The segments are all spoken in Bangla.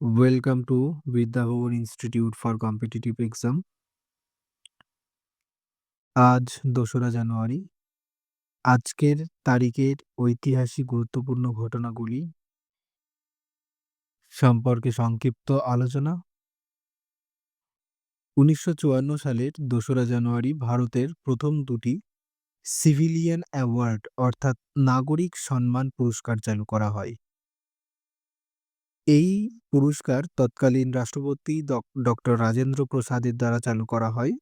Welcome to Vidyabhavan institute for competitive exam আজ দোসরা জানুয়ারি। আজকের তারিখের ঐতিহাসিক গুরুত্বপূর্ণ ঘটনাগুলি সম্পর্কে সংক্ষিপ্ত আলোচনা। উনিশশো চুয়ান্ন সালের দোসরা জানুয়ারি ভারতের প্রথম দুটি সিভিলিয়ান অ্যাওয়ার্ড অর্থাৎ নাগরিক সম্মান পুরস্কার চালু করা হয়। এই পুরস্কার তৎকালীন রাষ্ট্রপতি ডক্টর রাজেন্দ্র প্রসাদের দ্বারা চালু করা হয়।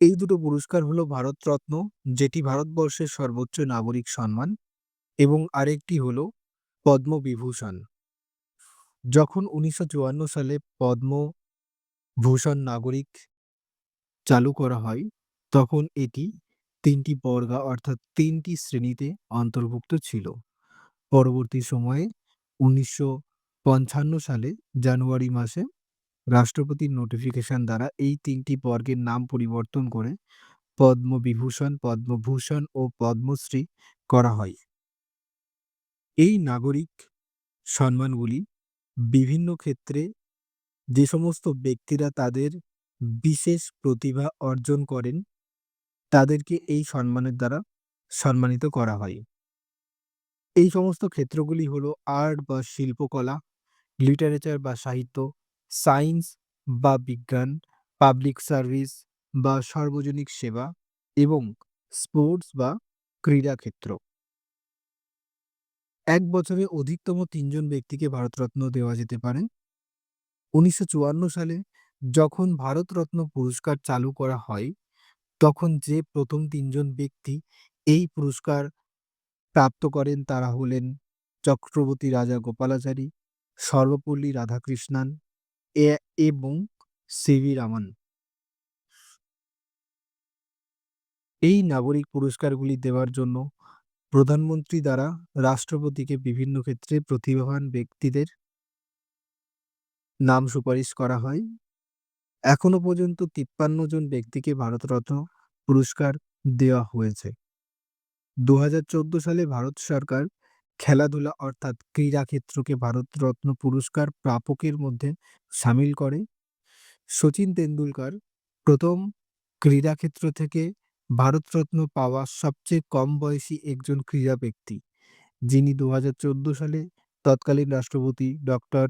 এই দুটো পুরস্কার হলো ভারতরত্ন, যেটি ভারতবর্ষের সর্বোচ্চ নাগরিক সম্মান, এবং আরেকটি হলো পদ্মবিভূষণ। যখন উনিশশো চুয়ান্ন সালে পদ্মভূষণ নাগরিক চালু করা হয়, তখন এটি তিনটি বর্গা অর্থাৎ তিনটি শ্রেণীতে অন্তর্ভুক্ত ছিল। পরবর্তী সময়ে উনিশশো পঞ্চান্ন সালে জানুয়ারি মাসে রাষ্ট্রপতির নোটিফিকেশন দ্বারা এই তিনটি বর্গের নাম পরিবর্তন করে পদ্মবিভূষণ, পদ্মভূষণ ও পদ্মশ্রী করা হয়। এই নাগরিক সম্মানগুলি বিভিন্ন ক্ষেত্রে যে সমস্ত ব্যক্তিরা তাদের বিশেষ প্রতিভা অর্জন করেন, তাদেরকে এই সম্মানের দ্বারা সম্মানিত করা হয়। এই সমস্ত ক্ষেত্রগুলি হলো আর্ট বা শিল্পকলা, লিটারেচার বা সাহিত্য সায়েন্স বা বিজ্ঞান, পাবলিক সার্ভিস বা সার্বজনিক সেবা এবং স্পোর্টস বা ক্রীড়া ক্ষেত্র। এক বছরে অধিকতম তিনজন ব্যক্তিকে ভারতরত্ন দেওয়া যেতে পারে। উনিশশো সালে যখন ভারতরত্ন পুরস্কার চালু করা হয়, তখন যে প্রথম তিনজন ব্যক্তি এই পুরস্কার প্রাপ্ত করেন তারা হলেন চক্রবর্তী রাজা গোপালাচারী, সর্বপল্লী রাধাকৃষ্ণান এ, এবং সিভি রামান। এই নাগরিক পুরস্কারগুলি দেওয়ার জন্য প্রধানমন্ত্রী দ্বারা রাষ্ট্রপতিকে বিভিন্ন ক্ষেত্রে প্রতিভাবান ব্যক্তিদের নাম সুপারিশ করা হয়। এখনও পর্যন্ত তিপ্পান্ন জন ব্যক্তিকে ভারতরত্ন পুরস্কার দেওয়া হয়েছে। দু হাজার চোদ্দ সালে ভারত সরকার খেলাধুলা অর্থাৎ ক্রীড়া ক্ষেত্রকে ভারতরত্ন পুরস্কার প্রাপকের মধ্যে সামিল করে। সচিন তেন্ডুলকর প্রথম ক্রীড়াক্ষেত্র থেকে ভারতরত্ন পাওয়া সবচেয়ে কম বয়সী একজন ক্রীড়া ব্যক্তি, যিনি দু হাজার চোদ্দ সালে তৎকালীন রাষ্ট্রপতি ডক্টর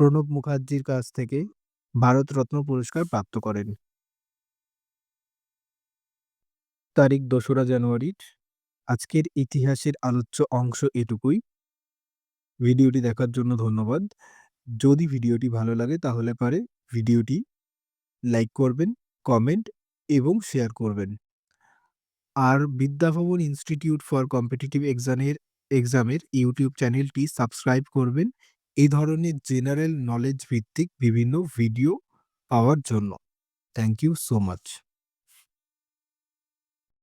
প্রণব মুখার্জির কাছ থেকে ভারতরত্ন পুরস্কার প্রাপ্ত করেন। তারিখ দোসরা জানুয়ারির আজকের ইতিহাসের আলোচ্য অংশ এটুকুই। ভিডিওটি দেখার জন্য ধন্যবাদ। যদি ভিডিওটি ভালো লাগে তাহলে পারে ভিডিওটি লাইক করবেন, কমেন্ট এবং শেয়ার করবেন। আর বিদ্যাভবন ইনস্টিটিউট ফর কম্পিটিটিভ এক্সামের এক্সামের ইউটিউব চ্যানেলটি সাবস্ক্রাইব করবেন। এই ধরনের জেনারেল নলেজ ভিত্তিক বিভিন্ন ভিডিও পাওয়ার জন্য। Thank you so much.